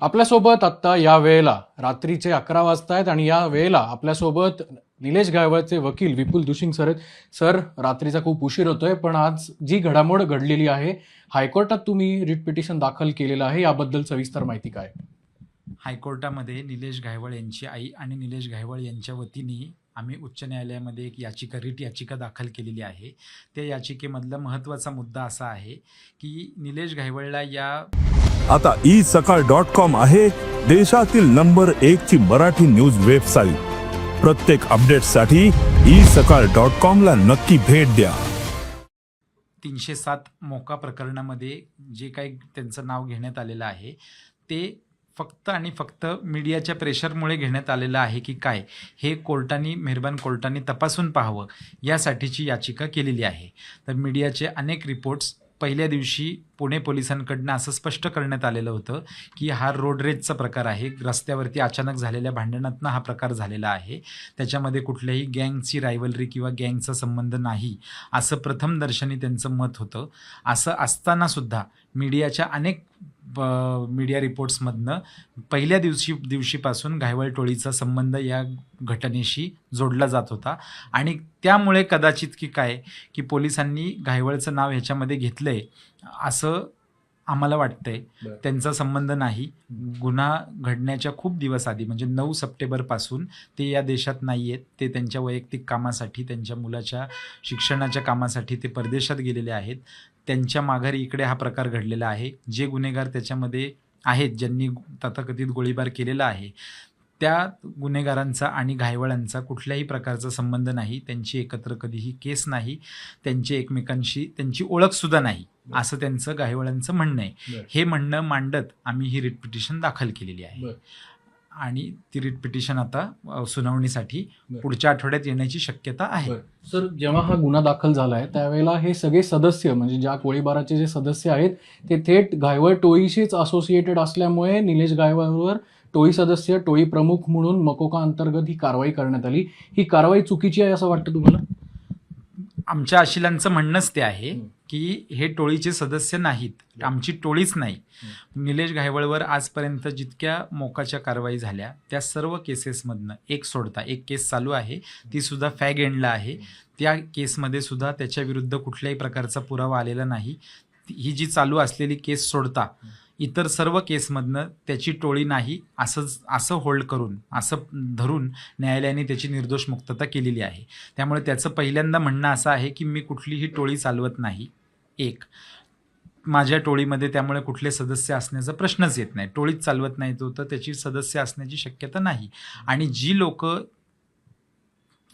आपल्यासोबत आत्ता या वेळेला रात्रीचे अकरा वाजता आहेत आणि या वेळेला आपल्यासोबत निलेश गायवळचे वकील विपुल दुशिंग सर आहेत. सर रात्रीचा खूप उशीर होतोय पण आज जी घडामोड घडलेली आहे हायकोर्टात तुम्ही रिट पिटिशन दाखल केलेलं आहे याबद्दल सविस्तर माहिती काय? हायकोर्टामध्ये निलेश गायवळ यांची आई आणि निलेश गायवळ यांच्या वतीने आम्ही उच्च न्यायालयामध्ये एक याचिका रिट याचिका दाखल केलेली आहे. त्या याचिकेमधला महत्त्वाचा मुद्दा असा आहे की निलेश घायवळला या आता ई सकाळ डॉट कॉम आहे देशातील नंबर एक ची मराठी न्यूज वेबसाईट. प्रत्येक अपडेटसाठी ई सकाळ डॉट कॉम ला नक्की भेट द्या. तीनशे सात मोका प्रकरणामध्ये जे काही त्यांचं नाव घेण्यात आलेलं आहे ते फक्त आणि फक्त मीडियाच्या प्रेशरमुळे घेण्यात आलेलं आहे की काय हे कोर्टाने मेहरबान कोर्टाने तपासून पाहावं यासाठीची याचिका केलेली आहे. तर मीडियाचे अनेक रिपोर्ट्स पहिल्या दिवशी पुणे पोलिसांकडनं असं स्पष्ट करण्यात आलेलं होतं की हा रोड रेजचा प्रकार आहे. रस्त्यावरती अचानक झालेल्या भांडणातनं हा प्रकार झालेला आहे. त्याच्यामध्ये कुठल्याही गँगची रायवलरी किंवा गँगचा संबंध नाही असं प्रथमदर्शनी त्यांचं मत होतं. असं असतानासुद्धा मीडियाच्या अनेक ब- मीडिया रिपोर्ट्समधनं पहिल्या दिवशी दिवशीपासून घायवळ टोळीचा संबंध या घटनेशी जोडला जात होता. आणि त्यामुळे कदाचित की काय की पोलिसांनी घायवळचं नाव ह्याच्यामध्ये घेतलं आहे असं आम्हाला वाटतंय. त्यांचा संबंध नाही. गुन्हा घडण्याच्या खूप दिवस आधी म्हणजे नऊ सप्टेंबरपासून ते या देशात नाही आहेत ते त्यांच्या वैयक्तिक कामासाठी त्यांच्या मुलाच्या शिक्षणाच्या कामासाठी ते परदेशात गेलेले आहेत. त्यांच्या माघारी इकडे हा प्रकार घडलेला आहे. जे गुन्हेगार त्याच्यामध्ये आहेत ज्यांनी तथाकथित गोळीबार केलेला आहे त्या गुन्हेगारांचा आणि घायवळांचा कुठल्याही प्रकारचा संबंध नाही. त्यांची एकत्र कधीही केस नाही. त्यांची एकमेकांशी त्यांची ओळखसुद्धा नाही. असं त्यांचं घायवळांचं म्हणणं आहे. हे म्हणणं मांडत आम्ही ही रिट पिटिशन दाखल केलेली आहे. आणि ती रिट पिटिशन आता सुनावणीसाठी. पुढच्या आठवड्यात येण्याची शक्यता आहे. सर जेव्हा हा गुन्हा दाखल झालाय त्यावेळेला हे सगळे सदस्य म्हणजे ज्या गोळीबाराचे जे सदस्य आहेत ते थेट गायवळ टोळीशीच असोसिएटेड असल्यामुळे निलेश गायवळवर टोळी सदस्य टोळी प्रमुख म्हणून मकोका अंतर्गत ही कारवाई करण्यात आली ही कारवाई चुकीची आहे असं वाटतं तुम्हाला आमच्या अशिलांचं म्हणणंच ते आहे. की हे टोळीचे सदस्य नाहीत. आमची टोळीच नाही. निलेश घायवळवर आजपर्यंत जितक्या मोकाच्या कारवाई झाल्या त्या सर्व केसेसमधनं एक सोडता एक केस चालू आहे. ती सुद्धा फॅग एंडला आहे. त्या केसमध्ये सुद्धा त्याच्याविरुद्ध कुठल्याही प्रकारचा पुरावा आलेला नाही. ही जी चालू असलेली केस सोडता इतर सर्व केसमधनं त्याची टोळी नाही असं असं होल्ड करून असं धरून न्यायालयाने त्याची निर्दोष मुक्तता केलेली आहे. त्यामुळे त्याचं पहिल्यांदा म्हणणं असं आहे की मी कुठलीही टोळी चालवत नाही. एक माझ्या टोळीमध्ये त्यामुळे कुठले सदस्य असण्याचा प्रश्नच येत नाही. टोळीच चालवत नाही तो तर त्याची सदस्य असण्याची शक्यता नाही. आणि जी लोक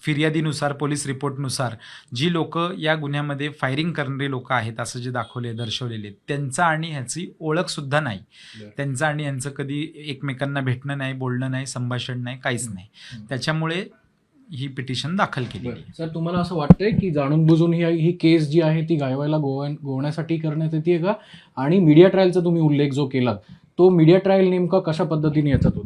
फिर्यादीनुसार पोलीस रिपोर्टनुसार जी लोक या गुन्ह्यामध्ये फायरिंग करणारी लोक आहेत असं जे दाखवले दर्शवलेले त्यांचा आणि ह्याची ओळख सुद्धा नाही. त्यांचं आणि यांचं कधी एकमेकांना भेटणं नाही बोलणं नाही संभाषण नाही काहीच नाही. त्याच्यामुळे ही पिटिशन दाखल केली आहे. सर तुम्हाला असं वाटतंय की जाणून बुजून ही ही केस जी आहे ती गायवायला गोवा गोवण्यासाठी करण्यात येते का? आणि मीडिया ट्रायलचा तुम्ही उल्लेख जो केला तो मीडिया ट्रायल नेमका कशा पद्धतीने होतोय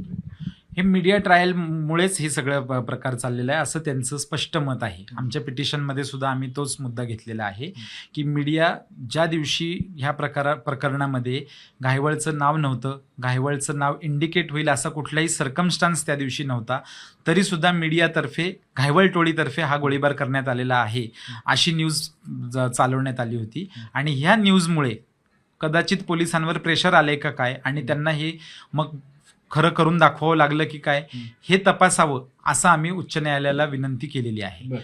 हे मीडिया ट्रायलमुळेच हे सगळं प्रकार चाललेला आहे असं त्यांचं स्पष्ट मत आहे. आमच्या पिटिशनमध्ये सुद्धा आम्ही तोच मुद्दा घेतलेला आहे की मीडिया ज्या दिवशी ह्या प्रकारा प्रकरणामध्ये घायवळचं नाव नव्हतं घायवळचं नाव इंडिकेट होईल असा कुठलाही सरकमस्टान्स त्या दिवशी नव्हता तरीसुद्धा मीडियातर्फे घायवळ टोळीतर्फे हा गोळीबार करण्यात आलेला आहे अशी न्यूज चालवण्यात आली होती. आणि ह्या न्यूजमुळे कदाचित पोलिसांवर प्रेशर आले का काय? आणि त्यांना हे मग खरं करून दाखवावं लागलं की काय हे तपासावं असं आम्ही उच्च न्यायालयाला विनंती केलेली आहे.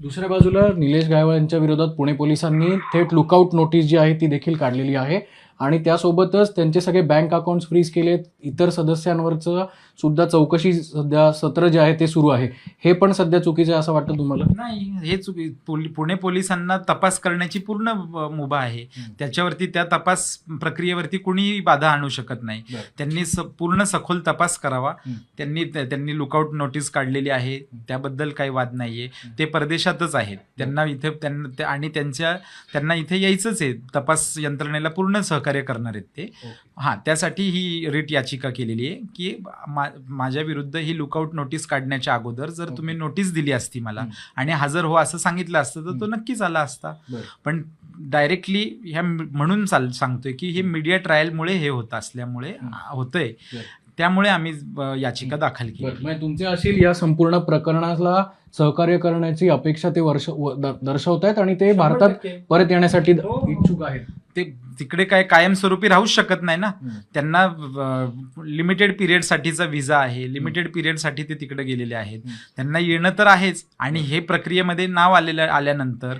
दुसऱ्या बाजूला निलेश गायवळ यांच्या विरोधात पुणे पोलिसांनी थेट लुकआउट नोटीस जी आहे ती देखील काढलेली आहे. आणि त्यासोबतच त्यांचे सगळे बँक अकाउंट फ्रीज केलेत. इतर सदस्यांवरचं सुद्धा चौकशी सध्या सत्र जे आहे ते सुरू आहे. हे पण सध्या चुकीचं आहे असं वाटतं तुम्हाला? नाही हे चुकी पोलि- पुणे पोलिसांना तपास करण्याची पूर्ण मुभा आहे. त्याच्यावरती त्या तपास प्रक्रियेवरती कुणीही बाधा आणू शकत नाही. त्यांनी पूर्ण सखोल तपास करावा. त्यांनी त्या- त्यांनी लुकआउट नोटीस काढलेली आहे. त्याबद्दल काही वाद नाहीये. ते परदेशातच आहेत. त्यांना इथे त्यांना त्या- आणि त्यांच्या त्यांना इथे यायचंच आहे. तपास यंत्रणेला पूर्ण सहकार्य सहकार्य करणार आहेत ते हां त्यासाठी ही रिट याचिका केलेली आहे की मा माझ्या विरुद्ध ही लुकआउट नोटीस काढण्याच्या अगोदर जर तुम्ही नोटीस दिली असती मला. आणि हजर हो असं सांगितलं असतं तर तो. नक्कीच आला असता. पण डायरेक्टली ह्या म्हणून चाल सांगतोय की हे मीडिया ट्रायलमुळे हे होत असल्यामुळे. होतंय. त्यामुळे आम्ही याचिका दाखल केली म्हणजे तुमचे असेल या संपूर्ण प्रकरणाला सहकार्य करण्याची अपेक्षा ते वर्ष दर्शवत आहेत आणि ते भारतात परत येण्यासाठी हो, हो. इच्छुक आहेत ते तिकडे काय कायमस्वरूपी राहूच शकत नाही ना. त्यांना लिमिटेड पिरियडसाठीचा व्हिसा आहे लिमिटेड पिरियडसाठी ते तिकडे गेलेले आहेत. त्यांना येणं तर आहेच आणि हे प्रक्रियेमध्ये नाव आलेलं आल्यानंतर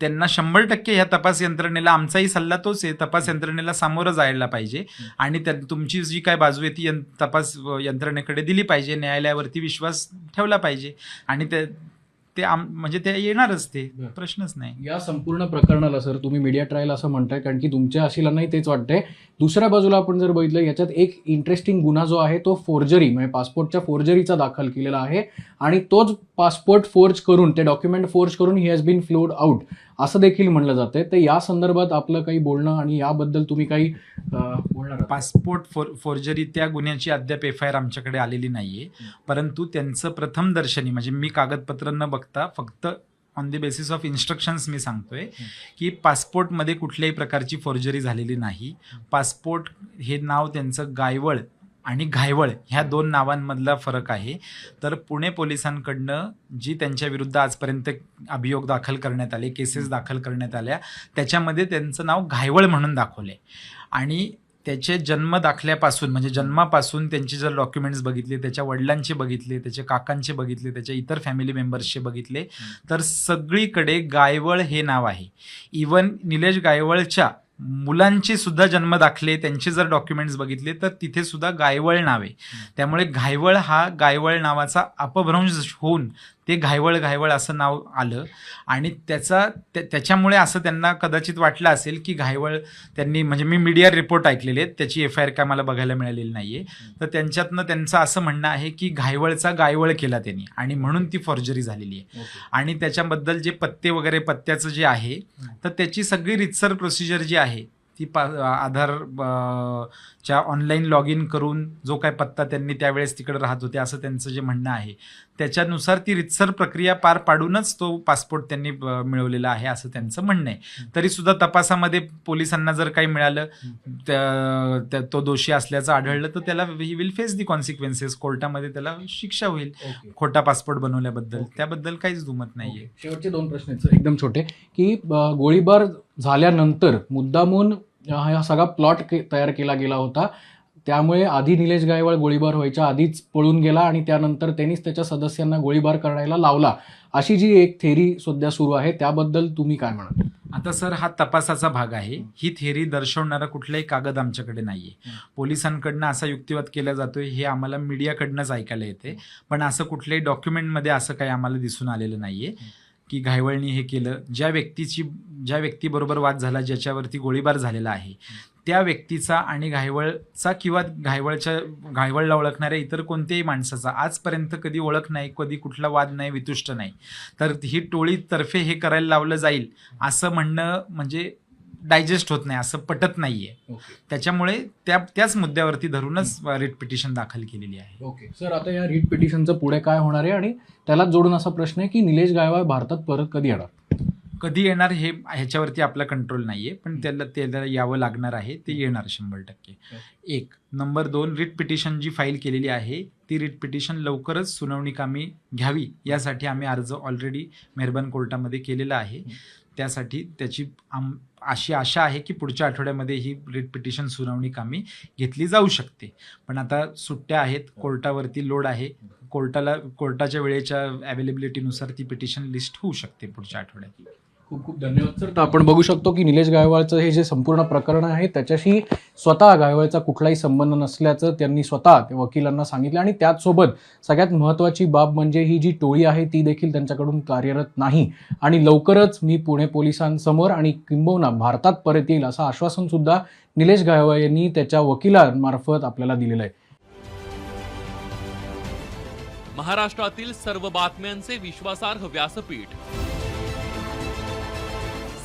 त्यांना शंभर टक्के ह्या तपास यंत्रणेला आमचाही सल्ला तोच आहे तपास यंत्रणेला सामोरं जायला पाहिजे आणि त्या तुमची जी काय बाजू आहे ती तपास यंत्रणेकडे दिली पाहिजे न्यायालयावरती विश्वास ठेवला पाहिजे आणि ते ते आम म्हणजे ते येणारच ते. प्रश्नच नाही. या संपूर्ण प्रकरणाला सर तुम्ही मीडिया ट्रायल असं म्हणताय कारण की तुमच्या अशिलांनाही तेच वाटतंय. दुसऱ्या बाजूला आपण जर बघितलं याच्यात एक इंटरेस्टिंग गुन्हा जो आहे तो फोर्जरी म्हणजे पासपोर्टच्या फोर्जरीचा दाखल केलेला आहे. आणि तोच पासपोर्ट फोर्ज करून ते डॉक्युमेंट फोर्ज करून he has been flowed out असं देखील म्हणलं जातंय. तर या संदर्भात आपलं काही बोलणं आणि याबद्दल तुम्ही काही बोलणार? पासपोर्ट फोर फोर्जरी त्या गुन्ह्याची अद्याप एफ आय आर आमच्याकडे आलेली नाहीये. परंतु त्यांचं प्रथम दर्शनी म्हणजे मी कागदपत्र न बघता फक्त on the basis of instructions मी सांगतोय की पासपोर्टमध्ये कुठल्याही प्रकारची फोर्जरी झालेली नाही. पासपोर्ट हे नाव त्यांचं गायवळ आणि घायवळ ह्या दोन नावांमधला फरक आहे. तर पुणे पोलिसांकडनं जी त्यांच्या विरुद्ध आजपर्यंत अभियोग दाखल करण्यात आले केसेस दाखल करण्यात आल्या त्याच्यामध्ये त्यांचं नाव घायवळ म्हणून दाखवले आणि त्याचे जन्म दाखल्यापासून म्हणजे जन्मापासून त्यांचे जर डॉक्युमेंट्स बघितले त्याच्या वडिलांचे बघितले त्याच्या काकांचे बघितले त्याच्या इतर फॅमिली मेंबर्सचे बघितले तर सगळीकडे गायवळ हे नाव आहे. इवन निलेश गायवळच्या मुलांचे सुद्धा जन्म दाखले त्यांचे जर डॉक्युमेंट्स बघितले तर तिथे सुद्धा गायवळ नाव. त्यामुळे घायवळ हा गायवळ नावाचा अपभ्रंश होऊन ते घायवळ घायवळ असं नाव आलं. आणि त्याचा त्या- त्याच्यामुळे असं त्यांना कदाचित वाटलं असेल की घायवळ त्यांनी म्हणजे मी मीडिया रिपोर्ट ऐकलेले आहेत त्याची एफ आय आर काय मला बघायला मिळालेली नाही आहे तर त्यांच्यातनं त्यांचं असं म्हणणं आहे की घायवळचा गायवळ केला त्यांनी आणि म्हणून ती फॉर्जरी झालेली आहे. आणि त्याच्याबद्दल जे पत्ते वगैरे पत्त्याचं जे आहे तर त्याची सगळी रितसर प्रोसिजर जी आहे ती पा आधार च्या ऑनलाईन लॉग इन करून जो काय पत्ता त्यांनी त्यावेळेस तिकडे राहत होते असं त्यांचं जे म्हणणं आहे. त्याच्यानुसार ती रितसर प्रक्रिया पार पाडूनच तो पासपोर्ट त्यांनी मिळवलेला आहे असं त्यांचं म्हणणं आहे. तरी सुद्धा तपासामध्ये पोलिसांना जर काही मिळालं त्या- त्या- तो दोषी असल्याचं आढळलं तर त्याला he will face the consequences कोर्टामध्ये त्याला शिक्षा होईल. खोटा पासपोर्ट बनवल्याबद्दल. त्याबद्दल काहीच दुमत नाहीये. शेवटचे दोन प्रश्न एकदम छोटे. की गोळीबार झाल्यानंतर मुद्दामून हा सगळा प्लॉट तयार केला गेला होता. त्यामुळे आधी निलेश गायवाळ गोळीबार व्हायच्या आधीच पळून गेला आणि त्यानंतर त्यांनीच त्याच्या सदस्यांना गोळीबार करायला लावला. अशी जी एक थेरी सध्या सुरू आहे त्याबद्दल तुम्ही काय म्हणाल? आता सर हा तपासाचा भाग आहे. ही थेरी दर्शवणारा कुठलाही कागद आमच्याकडे नाहीये. पोलिसांकडनं असा युक्तिवाद केला जातोय हे आम्हाला मीडियाकडनंच ऐकायला येते. पण असं कुठल्याही डॉक्युमेंटमध्ये असं काही आम्हाला दिसून आलेलं नाहीये. की घायवळनी हे केलं ज्या व्यक्तीची ज्या व्यक्तीबरोबर वाद झाला ज्याच्यावरती गोळीबार झालेला आहे त्या व्यक्तीचा आणि घायवळचा किंवा घायवळच्या घायवळला ओळखणाऱ्या इतर कोणत्याही माणसाचा आजपर्यंत कधी ओळख नाही कधी कुठला वाद नाही वितुष्ट नाही. तर ही टोळीतर्फे हे करायला लावलं जाईल असं म्हणणं म्हणजे डायजेस्ट होत नाही असं पटत नाहीये. त्याच्यामुळे त्या त्याच मुद्द्यावरती धरूनच रिट पिटिशन दाखल केलेली आहे. ओके. सर आता या रीट पिटिशनचं पुढे काय होणार आहे आणि त्यालाच जोडून असा प्रश्न आहे की निलेश गायवाळ भारतात परत कधी येणार? कधी येणार हे ह्याच्यावरती आपला कंट्रोल नाहीये पण त्याला त्याला यावं लागणार आहे ते येणार शंभर टक्के. एक नंबर दोन रिट पिटिशन जी फाईल केलेली आहे ती रिट पिटिशन लवकरच सुनावणी कामी घ्यावी यासाठी आम्ही अर्ज ऑलरेडी मेहरबान कोर्टामध्ये केलेला आहे. त्यासाठी त्याची आम अशी आशा आहे की पुढच्या आठवड्यामध्ये ही रिट पिटिशन सुनावणी कामी घेतली जाऊ शकते. पण आता सुट्ट्या आहेत कोर्टावरती लोड आहे. कोर्टाला कोर्टाच्या वेळेच्या अवेलेबिलिटीनुसार ती पिटिशन लिस्ट होऊ शकते पुढच्या आठवड्यात. खूप खूप धन्यवाद सर. तर आपण बघू शकतो की निलेश गायवाळचं हे जे संपूर्ण प्रकरण आहे त्याच्याशी स्वतः गायवाळचा कुठलाही संबंध नसल्याचं त्यांनी स्वतः त्या वकिलांना सांगितलं. आणि त्याचसोबत सगळ्यात महत्त्वाची बाब म्हणजे ही जी टोळी आहे ती देखील त्यांच्याकडून कार्यरत नाही. आणि लवकरच मी पुणे पोलिसांसमोर आणि किंबहुना भारतात परत येईल असं आश्वासन सुद्धा निलेश गायवाळ यांनी त्याच्या वकिलांमार्फत आपल्याला दिलेलं आहे. महाराष्ट्रातील सर्व बातम्यांचे विश्वासार्ह व्यासपीठ